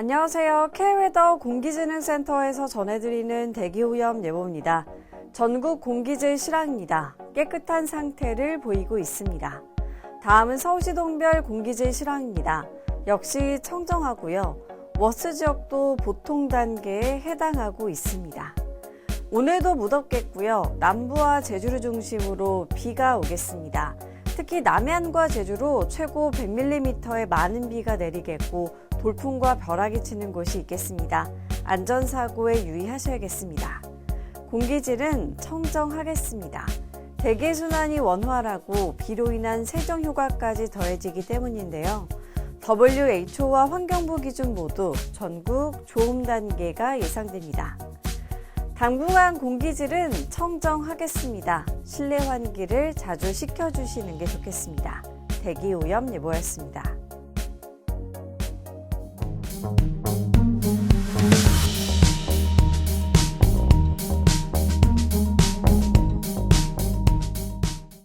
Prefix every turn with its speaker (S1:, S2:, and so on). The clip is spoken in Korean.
S1: 안녕하세요. K웨더 공기진흥센터에서 전해드리는 대기오염 예보입니다. 전국 공기질 실황입니다. 깨끗한 상태를 보이고 있습니다. 다음은 서울시 동별 공기질 실황입니다. 역시 청정하고요. 워스 지역도 보통 단계에 해당하고 있습니다. 오늘도 무덥겠고요. 남부와 제주를 중심으로 비가 오겠습니다. 특히 남해안과 제주로 최고 100mm의 많은 비가 내리겠고 돌풍과 벼락이 치는 곳이 있겠습니다. 안전사고에 유의하셔야겠습니다. 공기질은 청정하겠습니다. 대기순환이 원활하고 비로 인한 세정 효과까지 더해지기 때문인데요. WHO와 환경부 기준 모두 전국 좋음 단계가 예상됩니다. 당분간 공기질은 청정하겠습니다. 실내 환기를 자주 시켜주시는 게 좋겠습니다. 대기 오염 예보였습니다.